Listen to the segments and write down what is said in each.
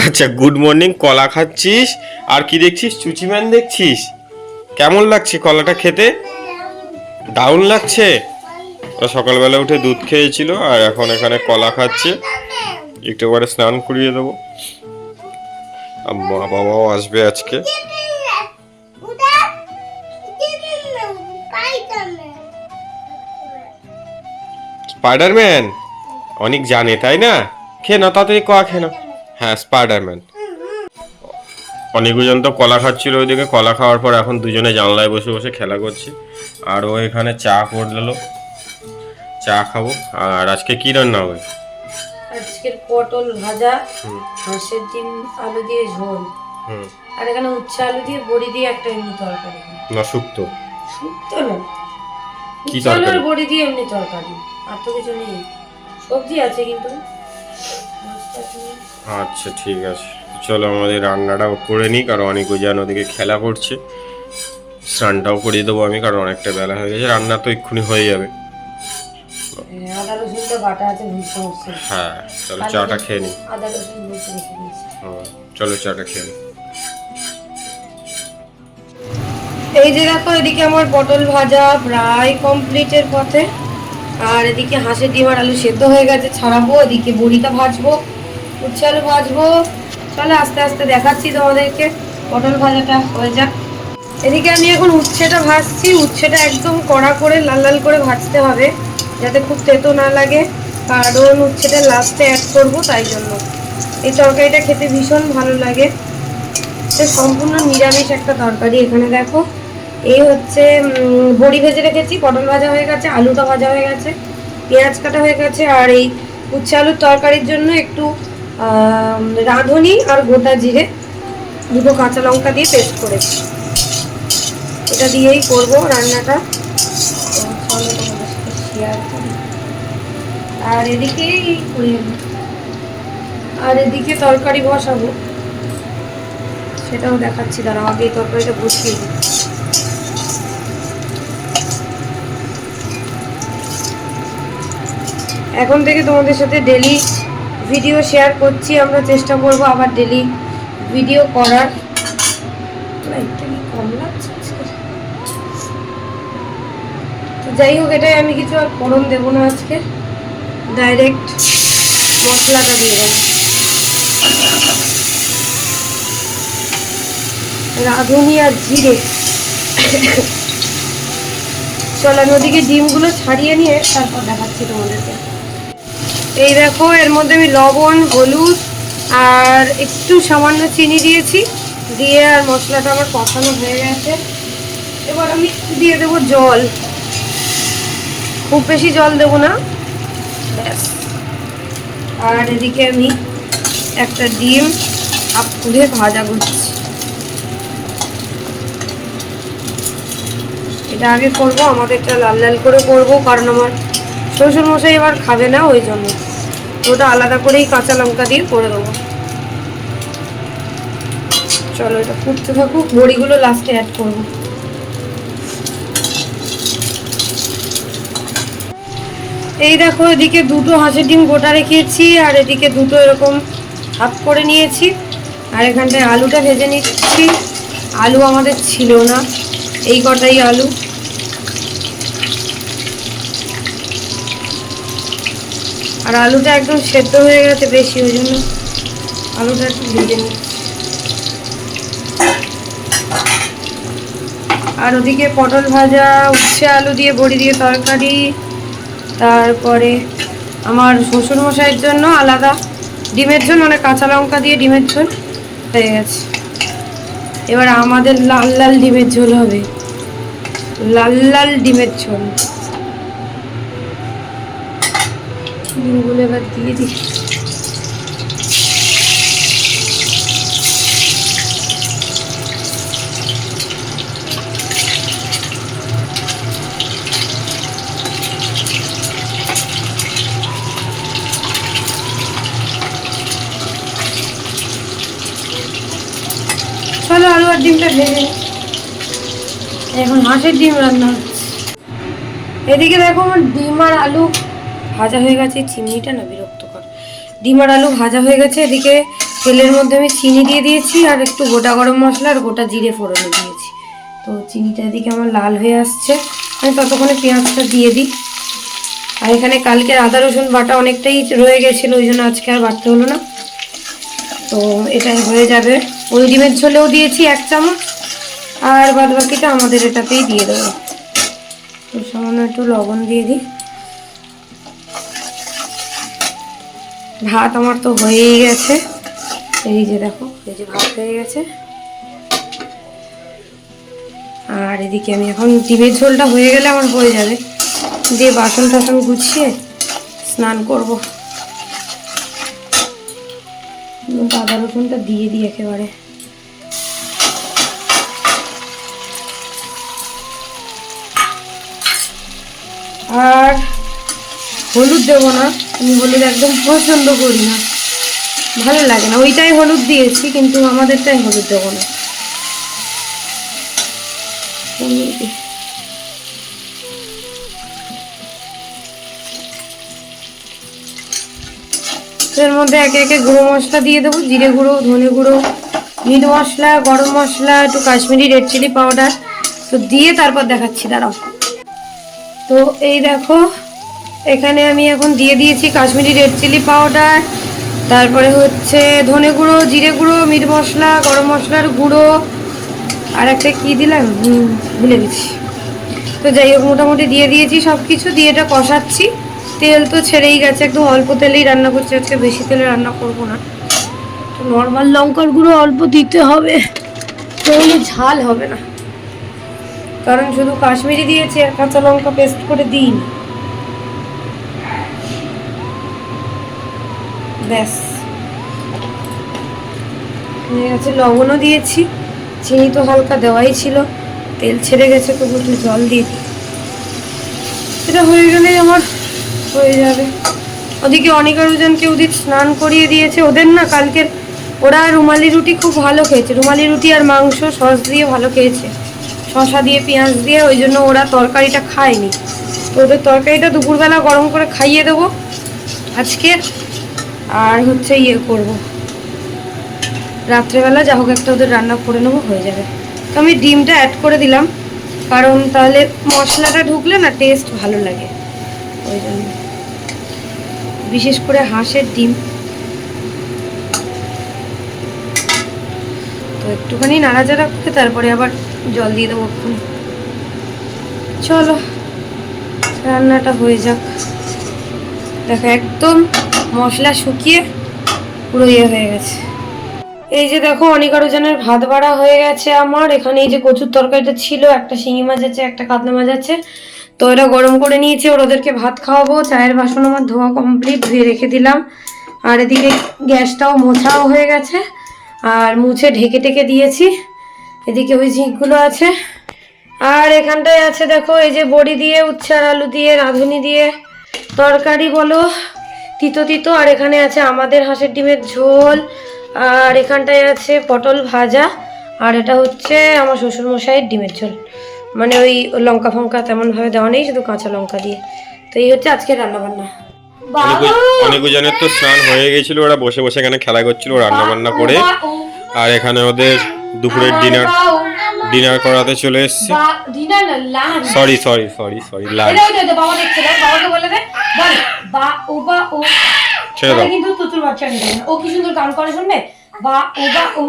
আচ্ছা good morning কলা খাচ্ছিস? আর কি দেখছিস? চুচিম্যান দেখছিস? কেমন লাগছে কলাটা খেতে? দারুণ লাগছে? সকালবেলা উঠে দুধ খেয়েছিল আর এখন এখানে কলা খাচ্ছে। একটু পরে স্নান করিয়ে দেবো। মা বাবাও আসবে আজকে। স্পাইডারম্যান অনেক জানে, তাই না? খেয়ে না তাড়াতাড়ি কয়া খেয়ে না হ্যাঁ স্পাইডারম্যান অনেকজন তো কলা খাচ্ছিল ওইদিকে কলা খাওয়ার পর এখন দুজনে জানলায় বসে বসে খেলা করছে। আর ও এখানে চা করল। চা খাব। আর আজকে কি রান্না হবে? আজকের পটল ভাজা হাঁসের ডিম আলু দিয়ে ঝোল। আর এখানে উচ্ছে আলু দিয়ে বড়ি দিয়ে একটা এমনি তরকারি। না শুক্তো। শুক্তো না। কি তরকারি? বড়ি দিয়ে এমনি তরকারি। আর তো কিছু নেই। সবজি আছে কিন্তু। আচ্ছা ঠিক আছে। চলো আমাদের রান্নাটাও করে নিই কারণ অনেক যেন ওদিকে খেলা করছে। স্নানটাও করিয়ে দেবো আমি কারণ অনেকটা বেলা হয়ে গেছে। রান্না তো এক্ষুনি হয়ে যাবে। হ্যাঁ, চলো চাটা খেয়ে নিই। চলো চাটা খেয়ে নিই। এই যে দেখো এদিকে আমার পটল ভাজা প্রায় কমপ্লিটের পথে। আর এদিকে হাঁসের ডিম আর আলু সেদ্ধ হয়ে গেছে ছাড়াবো। এদিকে বড়িটা ভাজবো। উচ্ছে আলু ভাজবো। চলো আস্তে আস্তে দেখাচ্ছি তোমাদেরকে। পটল ভাজাটা হয়ে যাক। এদিকে আমি এখন উচ্ছেটা ভাজছি। উচ্ছেটা একদম কড়া করে, লাল লাল করে ভাজতে হবে, যাতে খুব তেতো না লাগে। কারণ উচ্ছেটা লাস্টে অ্যাড করব তাই জন্য। এই তরকারিটা খেতে ভীষণ ভালো লাগে। এটা সম্পূর্ণ নিরামিষ একটা তরকারি এখানে দেখো। এই হচ্ছে বড়ি ভেজে রেখেছি, পটল ভাজা হয়ে গেছে, আলুটা ভাজা হয়ে গেছে, পেঁয়াজ কাটা হয়ে গেছে, আর এই উচ্ছে আলুর তরকারির জন্য একটু রাঁধুনি আর গোটা জিরে, দুটো কাঁচা লঙ্কা দিয়ে পেস্ট করেছি এটা দিয়েই করব রান্নাটা। আর এদিকে এই করে নিই। আর এদিকে তরকারি বসাবো সেটাও দেখাচ্ছি, দাঁড়াও, আগে তরকারিটা বসিয়ে দিই এখন থেকে তোমাদের সাথে ডেলি ভিডিও শেয়ার করছি, আমরা চেষ্টা করব আবার ডেলি ভিডিও করার। যাই হোক, এটাই আমি কিছু আর ফোড়ন দেবো না আজকে। ডাইরেক্ট মশলাটা দিয়ে দেবো। রাঁধুনি আর জিরে। চল, আমি ওদিকে ডিমগুলো ছাড়িয়ে নিয়ে তারপর দেখাচ্ছি তোমাদেরকে। এই দেখো, এর মধ্যে আমি লবণ, হলুদ আর একটু সামান্য চিনি দিয়েছি। দিয়ে আর মশলাটা আমার কষানো হয়ে গেছে। এবার আমি দিয়ে দেবো জল। খুব বেশি জল দেবো না। ব্যাস। আর এদিকে আমি একটা ডিম আপ তুলে ভাজা করছি। এটা আগে করব আমাদেরটা লাল লাল করে করব, কারণ আমার শ্বশুর মশাই এবার খাবে না, ওই জন্য। ওটা আলাদা করেই কাঁচা লঙ্কা দিয়ে করে দেবো। চলো, এটা ফুটতে থাকুক, বড়িগুলো লাস্টে অ্যাড করব। এই দেখো, এদিকে দুটো হাঁসের ডিম গোটা রেখেছি, আর এদিকে দুটো এরকম হাফ করে নিয়েছি। আর এখানটায় আলুটা ভেজে নিচ্ছি। আলু আমাদের ছিল না, এই কটাই আলু। আর আলুটা একদম সেদ্ধ হয়ে গেছে বেশি, ওই জন্য আলুটা একটু ভেজে নিই আর ওদিকে পটল ভাজা, উচ্ছে আলু দিয়ে বড়ি দিয়ে তরকারি, তারপরে আমার শ্বশুরমশাইয়ের জন্য আলাদা ডিমের ঝোল মানে কাঁচা লঙ্কা দিয়ে ডিমের ঝোল হয়ে গেছে। এবার আমাদের লাল লাল ডিমের ঝোল হবে। লাল লাল ডিমের ঝোল। ডিমগুলো এবার দিয়ে দিই চলো আলু আর ডিমটা ভেজে। এখন হাঁসের ডিম রান্না হচ্ছে এদিকে দেখো আমার ডিম আর আলু ভাজা হয়ে গেছে চিমনিটা না বিরক্তকর। ডিম আর আলু ভাজা হয়ে গেছে, এদিকে তেলের মধ্যে আমি চিনি দিয়ে দিয়েছি আর একটু গোটা গরম মশলা আর গোটা জিরে ফোড়নে দিয়েছি। তো চিনিটা এদিকে আমার লাল হয়ে আসছে। আমি ততক্ষণে পেঁয়াজটা দিয়ে দিই। আর এখানে কালকের আদা, রসুন বাটা অনেকটাই রয়ে গেছিল, ওই জন্য আজকে আর বাটতে হলো না। তো এটাই হয়ে যাবে। ওই ডিমের ঝোলেও দিয়েছি এক চামচ। আর বাদ বাকিটা আমাদের এটাতেই দিয়ে দেবো। তো সামান্য একটু লবণ দিয়ে দিই। ভাত আমার তো হয়েই গেছে। এই যে দেখো, এই যে ভাত হয়ে গেছে। আর এদিকে আমি এখন ডিমের ঝোলটা হয়ে গেলে আমার হয়ে যাবে। দিয়ে বাসন টাসন গুছিয়ে স্নান করব। আদা রসুনটা দিয়ে দিই একেবারে। আর হলুদ দেবো না, আমি হলুদ একদম পছন্দ করি না। ভালো লাগে না, ওইটাই হলুদ দিয়েছি, কিন্তু আমাদেরটাই হলুদ দেবো না। এর মধ্যে একে একে গুঁড়ো মশলা দিয়ে দেবো, জিরে গুঁড়ো, ধনে গুঁড়ো, মিট মশলা, গরম মশলা, একটু কাশ্মীরি রেড চিলি পাউডার। তো দিয়ে তারপর দেখাচ্ছি, দাঁড়াও। তো এই দেখো এখানে আমি এখন দিয়ে দিয়েছি কাশ্মীরি রেড চিলি পাউডার, তারপরে হচ্ছে ধনে গুঁড়ো, জিরে গুঁড়ো, মিট মশলা, গরম মশলার গুঁড়ো, আর একটা কী দিলাম? ভুলে গেছি। তো যাই হোক, মোটামুটি দিয়ে দিয়েছি সব কিছু দিয়ে এটা কষাচ্ছি। তেল তো ছেড়েই গেছে, একদম অল্প তেলেই রান্না করছি। আজকে বেশি তেলে রান্না করব না। তো নর্মাল লঙ্কার গুঁড়ো অল্প দিতে হবে, তাহলে ঝাল হবে না। কারণ শুধু কাশ্মীরি দিয়েছি আর কাঁচা লঙ্কা পেস্ট করে দিইনি। ব্যাস। হয়ে গেছে লবণও দিয়েছি, চিনি তো হালকা দেওয়াই ছিল, তেল ছেড়ে গেছে, তবু একটু জল দিয়ে দিই। এটা হয়ে গেলে আমার হয়ে যাবে। ওদিকে অনেক আরোজনকে ওদের স্নান করিয়ে দিয়েছে, ওদের না কালকের, ওরা রুমালি রুটি খুব ভালো খেয়েছে। রুমালি রুটি আর মাংস, সস দিয়ে ভালো খেয়েছে। শশা দিয়ে, পেঁয়াজ দিয়ে, ওই জন্য ওরা তরকারিটা খায়নি। তো ওদের তরকারিটা দুপুরবেলা গরম করে খাইয়ে দেবো। আজকে আর হচ্ছে ইয়ে করব। রাত্রেবেলা যা হোক একটা ওদের রান্না করে নেব, হয়ে যাবে। তো আমি ডিমটা অ্যাড করে দিলাম, কারণ তাহলে মশলাটা ঢুকলে না টেস্ট ভালো লাগে। ওই জন্য। বিশেষ করে হাঁসের ডিম। তো একটুখানি নাড়াচাড়া করে তারপরে আবার জল দিয়ে দেবো চলো, রান্নাটা হয়ে যাক। দেখো একদম মশলা শুকিয়ে পুরো ইয়ে হয়ে গেছে। এই যে দেখো অনেক আরও জনের ভাত বাড়া হয়ে গেছে আমার। এখানে এই যে কচুর তরকারিটা ছিল, একটা শিঙি মাছ আছে, একটা কাতলা মাছ আছে। তো এটা গরম করে নিয়েছি, ওর ওদেরকে ভাত খাওয়াবো। চায়ের বাসন আমার ধোয়া কমপ্লিট ধুয়ে রেখে দিলাম। আর এদিকে গ্যাসটাও মোছাও হয়ে গেছে, আর মুছে ঢেকে টেকে দিয়েছি। এদিকে ওই ঝিঁকগুলো আছে। আর এখানটায় আছে, দেখো, এই যে বড়ি দিয়ে, উচ্ছার আলু দিয়ে, রাঁধুনি দিয়ে, তরকারি বলো। তিতো তিতো আর এখানে আছে আমাদের হাঁসের ডিমের ঝোল আর এখানটায় আছে পটল ভাজা আর এটা হচ্ছে আমার শ্বশুর মশাইয়ের ডিমের ঝোল। মানে ওই লঙ্কা ফঙ্কা তেমনভাবে দেওয়া নেই শুধু কাঁচা লঙ্কা দিয়ে। তো এই হচ্ছে আজকে রান্নাবান্না। অনেক জনের তো স্নান হয়ে গেছিল ওরা বসে বসে এখানে খেলা করছিল রান্না বান্না করে আর এখানে ওদের দুপুরের ডিনার ডিনার করাতে চলে এসেছি। ডিনার না lunch sorry sorry sorry sorry lunch এটা বাবা দেখছে দেখ বাবাকে বলে দে। বা ও বা ও। ছেড়ে দাও। কিন্তু তুতুর বাচ্চা নিতে ও কি সুন্দর গান করে শুনবে? বা ও বা ও।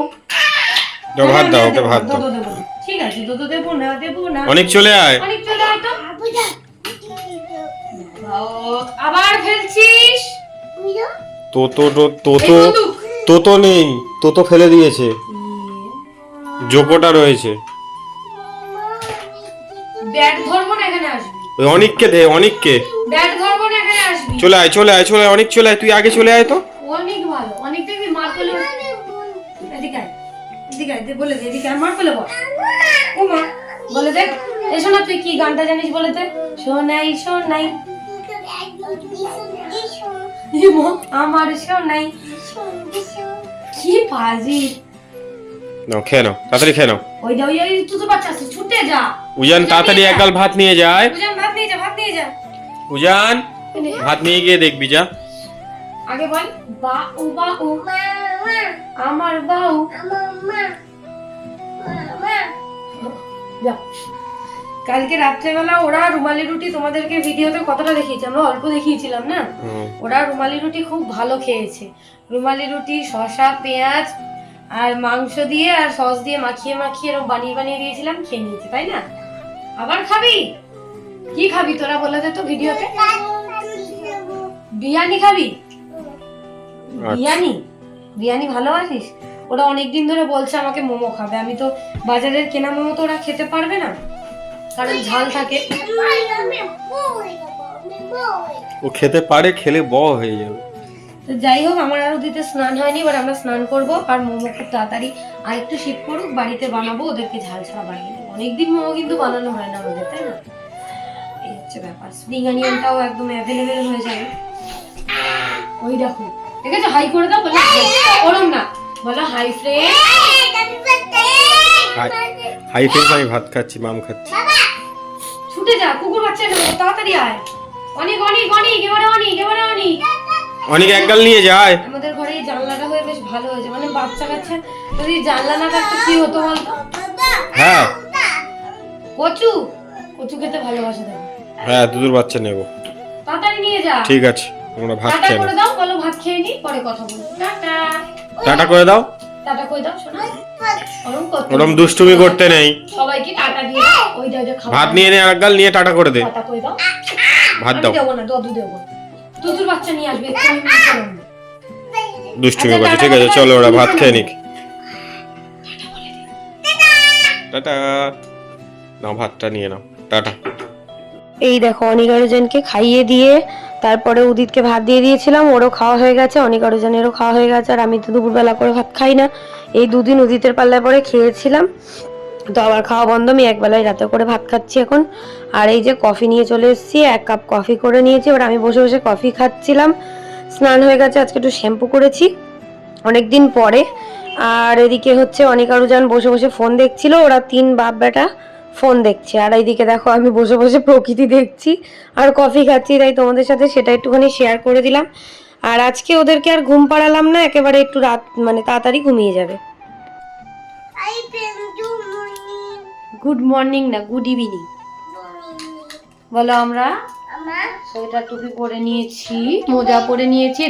দাও ভাত দাও ওকে ভাত দাও। দোদো দেবো না। ঠিক আছে দোদো দেবো না দেবো না। অনেক চলে আয়। অনেক চলে আয় তো। আবার তোতো তোতো। তোতো নেই তোতো ফেলে দিয়েছে। জোকোটা রয়েছে। ব্যাট ধরবো না এখানে আসবি? ওই অনেককে দে অনেককে। ব্যাট ধরবো না এখানে আসবি? চলে আয় চলে আয় চলে আয় অনেক চলে আয় তুই আগে চলে আয় তো। অনেক ভালো অনেক দেখবি মার পেলে এদিকে আয় এদিকে আয় বলে দে এদিকে আয় মার পেলে বল। ও মা বলে দে। এসো না তুই কি গানটা জানিস বলে দে? শোনাই শোনাই। ই আমার শোনাই কি পাজি নাও খেয়ে নাও তাড়াতাড়ি খেয়ে নাও। ওই যা ওই ওই তুই তো বাচ্চা আছে ছুটে যা। উজান তাড়াতাড়ি এক গাল ভাত নিয়ে যায়। বুঝান ভাত নিয়ে যা ভাত নিয়ে যা। উজান ভাত নিয়ে গিয়ে দেখবি যা। আগে বল বা ও বা ও। আমার বাউ। যাও কালকে রাত্রেবেলা ওরা রুমালি রুটি তোমাদেরকে ভিডিওতে কতটা দেখিয়েছি? আমরা অল্প দেখিয়েছিলাম না? ওরা রুমালি রুটি খুব ভালো খেয়েছে। রুমালি রুটি শসা পেঁয়াজ আর মাংস দিয়ে আর সস দিয়ে মাখিয়ে মাখিয়ে এরকম বানিয়ে বানিয়ে দিয়েছিলাম খেয়ে নিয়েছে তাই না? আবার খাবি? কি খাবি তোরা বলে দে তো ভিডিওতে। বিরিয়ানি খাবি? আচ্ছা। বিরিয়ানি? বিরিয়ানি ভালোবাসিস ওরা অনেকদিন ধরে বলছে আমাকে মোমো খাবে। আমি তো বাজারের কেনা মোমো তো ওরা খেতে পারবে না। কারণ ঝাল থাকে। ও খেতে পারে খেলে ব হয়ে যাবে। তো যাই হোক আমার আরও দিতে স্নান হয়নি এবার আমরা স্নান করব। আর মোমো খুব তাড়াতাড়ি আর একটু শীত পড়ুক বাড়িতে বানাবো ওদেরকে ঝাল ছাড়া বানিয়ে দেবো। অনেকদিন মোমো কিন্তু বানানো হয় না আমাদের তাই না? এই হচ্ছে ব্যাপার। স্প্রিং অনিয়নটাও একদম অ্যাভেলেবেল হয়ে যাবে। ওই দেখো ঠিক আছে হাই করে দাও বলো। ওরম না। বলো হাই ফ্রেন্ড হাই ফ্রেন্ডস আমি ভাত খাচ্ছি মাম খাচ্ছি। ছুটে যা কুকুর বাচ্চা দেবো তাড়াতাড়ি আয়। অনেক অনেক অনেক এবারে অনেক এবারে অনেক। অনেক একগাল নিয়ে যায় আমাদের ঘরে জানলাটা হয়ে বেশ ভালো হয়েছে মানে বাচ্চা কাচ্চা যদি জানলা না থাকতো কি হতো বলতো? হ্যাঁ। কচু কচু খেতে ভালোবাসে দেখো হ্যাঁ দুধুর বাচ্চা নেব। তাড়াতাড়ি নিয়ে যা। ঠিক আছে আমরা ভাত খেয়ে দাও বলো ভাত খেয়ে নি পরে কথা বলব। টাটা। টাটা করে দাও। টাটা করে দাও শোনা ওরম দুষ্টুমি করতে নেই। সবাইকে টাটা দিয়ে ওই দাও যে ভাত নিয়ে নে একগাল নিয়ে টাটা করে দে। টাটা করে দাও। ভাত দাও। দেবো না দেবো। না তুতুর বাচ্চা নিয়ে আসবে। দুষ্টুমি আচ্ছা, করছে। ঠিক আছে চলো ওরা ভাত খেয়ে নিক। টাটা নাও ভাতটা নিয়ে নাও। টাটা। এই দেখো অনিক খাইয়ে দিয়ে তারপরে উদিতকে ভাত দিয়ে দিয়েছিলাম, ওরও খাওয়া হয়ে গেছে, অনিক আরোজনেরও খাওয়া হয়ে গেছে, আর আমি তো দুপুরবেলা করে ভাত খাই না। এই দুদিন উদিতের পাল্লায় পরে খেয়েছিলাম, তো আবার খাওয়া বন্ধ, আমি একবেলায় রাতে করে ভাত খাচ্ছি এখন। আর এই যে কফি নিয়ে চলে এসেছি, এক কাপ কফি করে নিয়েছি, এবার আমি বসে বসে কফি খাচ্ছিলাম। স্নান হয়ে গেছে, আজকে একটু শ্যাম্পু করেছি অনেক দিন পরে। আর এদিকে হচ্ছে অনেক আরুজান বসে বসে ফোন দেখছিল, ওরা তিন বাপ বেটা ফোন দেখছে। আর এইদিকে দেখো আমি বসে বসে প্রকৃতি দেখছি আর কফি খাচ্ছি তাই তোমাদের সাথে সেটা একটুখানি শেয়ার করে দিলাম। আর আজকে ওদেরকে আর ঘুম পাড়ালাম না একেবারে একটু রাত মানে তাড়াতাড়ি ঘুমিয়ে যাবে। গুড মর্নিং না গুড ইভিনিং বলো আমরা। সোয়েটার টুপি পরে নিয়েছি মোজা পরে নিয়েছি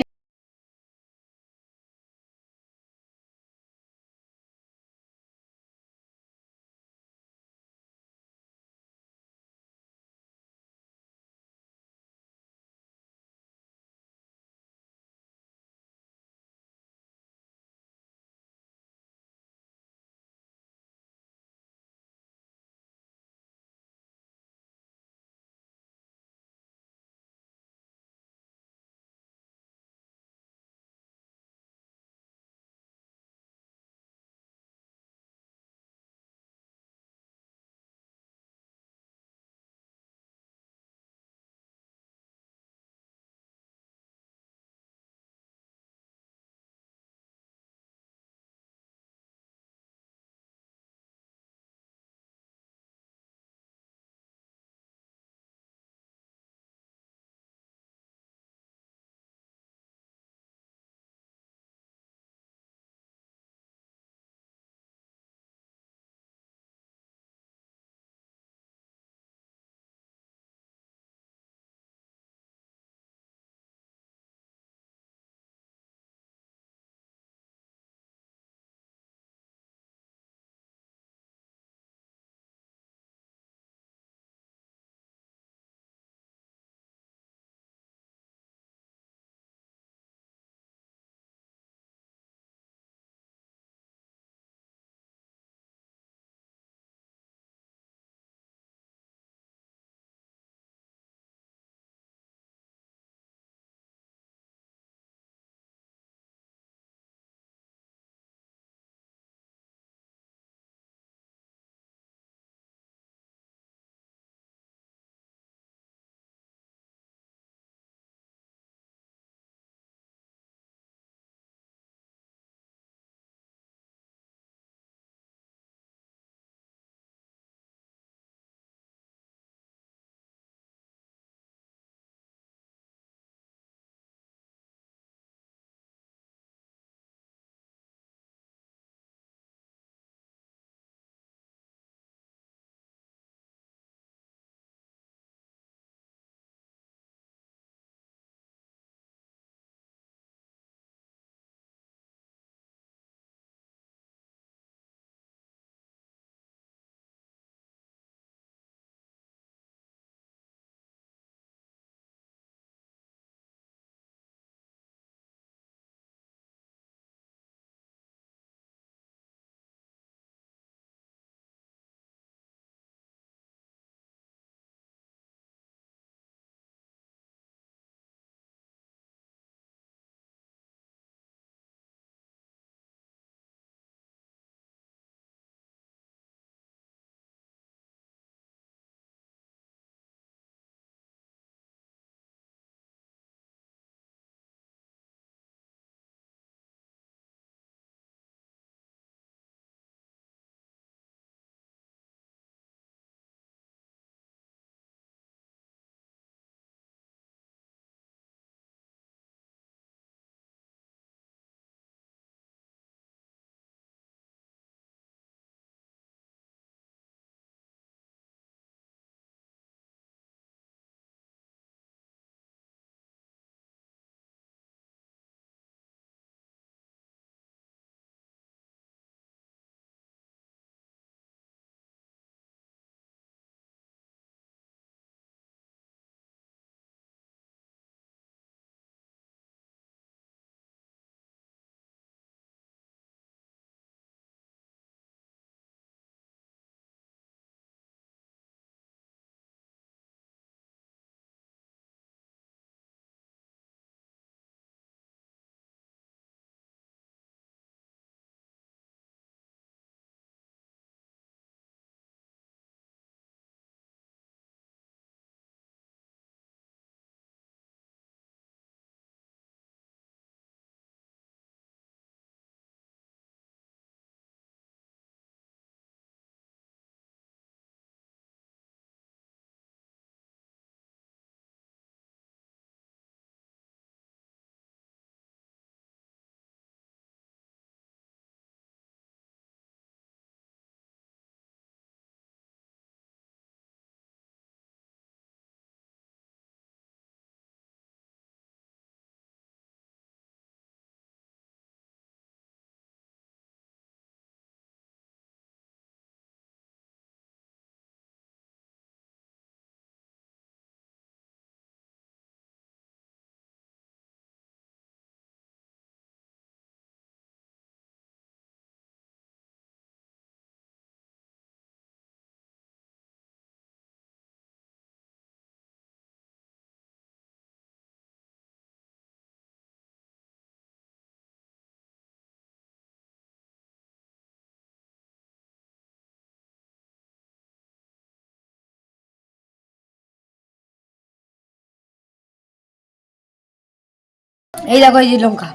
এই দেখো এই যে লঙ্কা।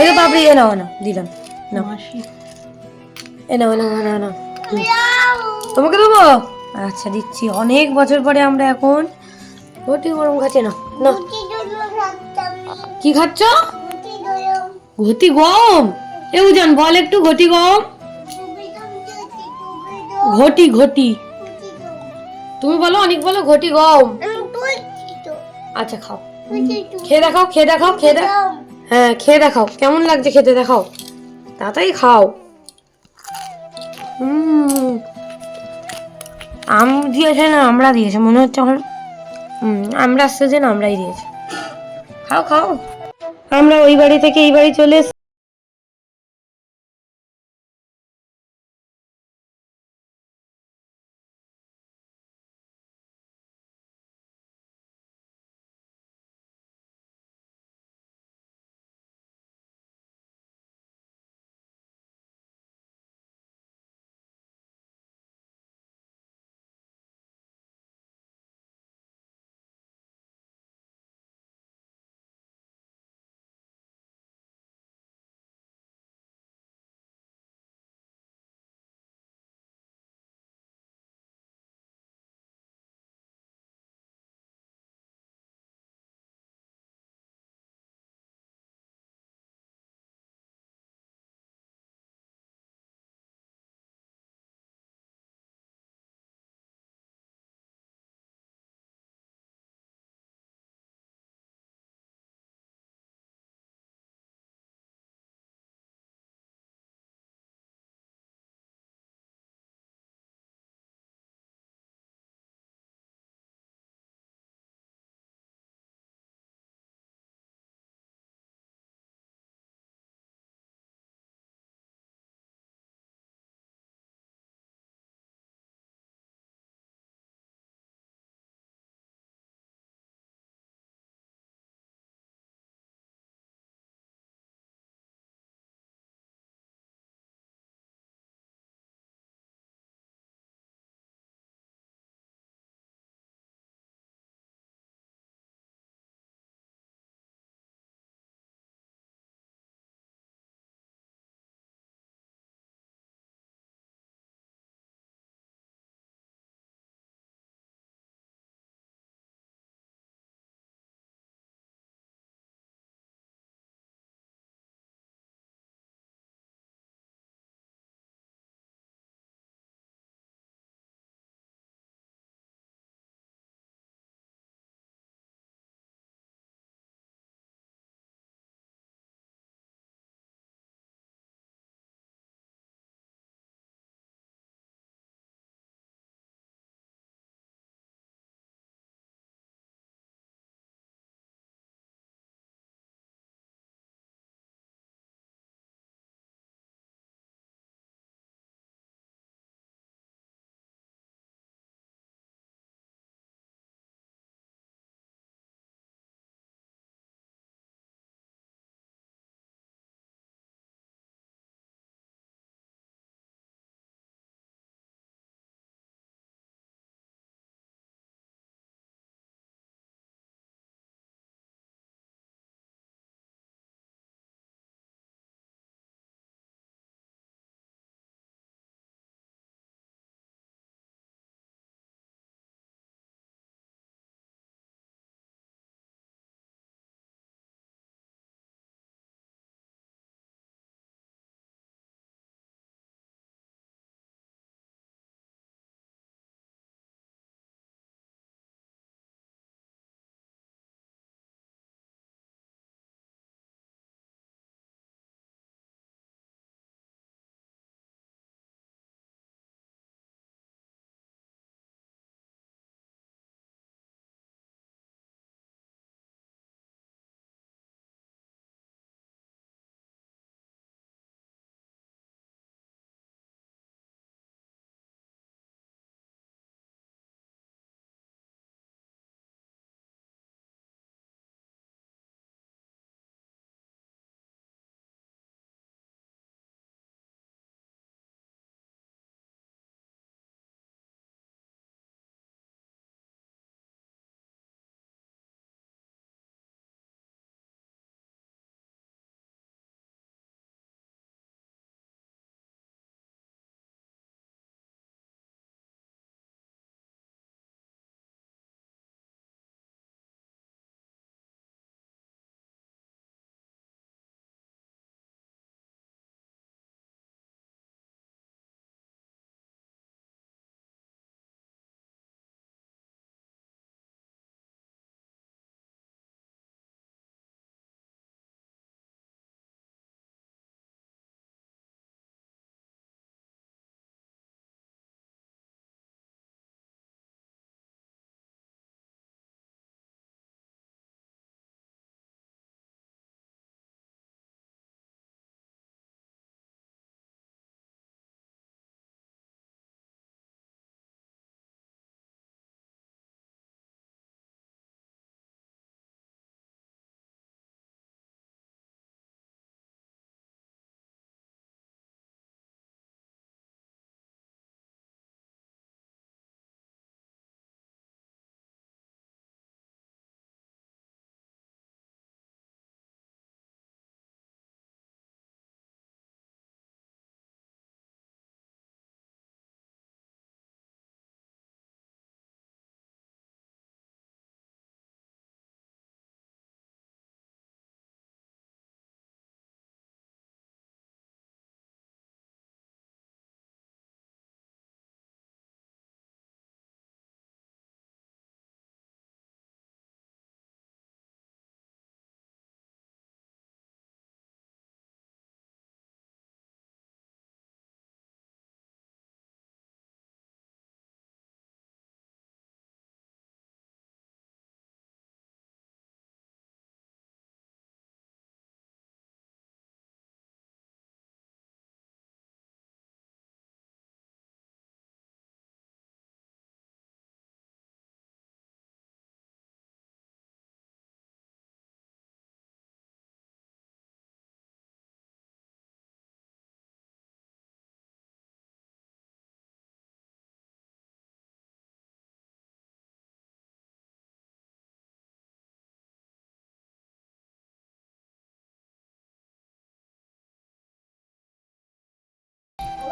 এই তো পাপড়ি এ নাও না দিলাম। নাও। এ নাও নাও নাও নাও। তোমাকে দেবো? আচ্ছা দিচ্ছি। অনেক বছর পরে আমরা এখন ঘটি গরম খাচ্ছি। না না কি খাচ্ছ? ঘটি গম? এ উজান বল একটু ঘটি গম। ঘটি ঘটি তুমি বলো অনেক বলো ঘটি গম। আচ্ছা খাও। খেয়ে দেখাও খেয়ে দেখাও খেয়ে দেখাও হ্যাঁ খেয়ে দেখাও কেমন লাগছে খেতে দেখাও। তাড়াতাড়ি খাও। আম দিয়েছে না আমরা দিয়েছে মনে হচ্ছে এখন হুম আমরা আসছে যে না আমরাই দিয়েছে। খাও খাও। আমরা ওই বাড়ি থেকে এই বাড়ি চলে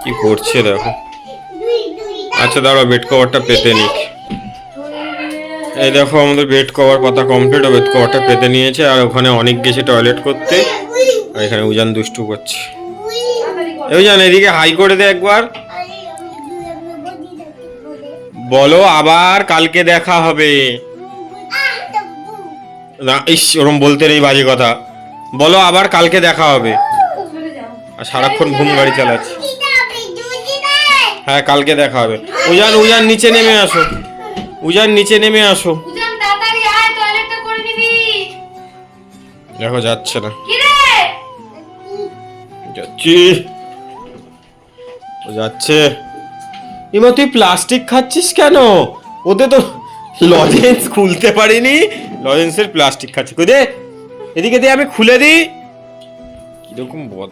কি করছে দেখো। আচ্ছা দাঁড়াও বেড কভারটা পেতে নিক এই দেখো, আমাদের বেড কভার পাতা কমপ্লিট বেড কভারটা পেতে নিয়েছে, আর ওখানে অনেক গেছে টয়লেট করতে। আর এখানে উজান দুষ্টু করছে। উজান, এদিকে হাই করে দে একবার। বলো, আবার কালকে দেখা হবে। না, ইস, ওরম বলতে নেই বাজে কথা। বলো, আবার কালকে দেখা হবে। আর সারাক্ষণ ঘুম গাড়ি চালাচ্ছে। হ্যাঁ কালকে দেখা হবে। উজান উজান নিচে নেমে আসো। উজান নিচে নেমে আসো। দেখো যাচ্ছে না। যাচ্ছি। যাচ্ছে। এমা তুই প্লাস্টিক খাচ্ছিস কেন? ওতে তো লজেন্স খুলতে পারিনি। লজেন্সের প্লাস্টিক খাচ্ছি। দে? এদিকে দে আমি খুলে দিই। কীরকম বদ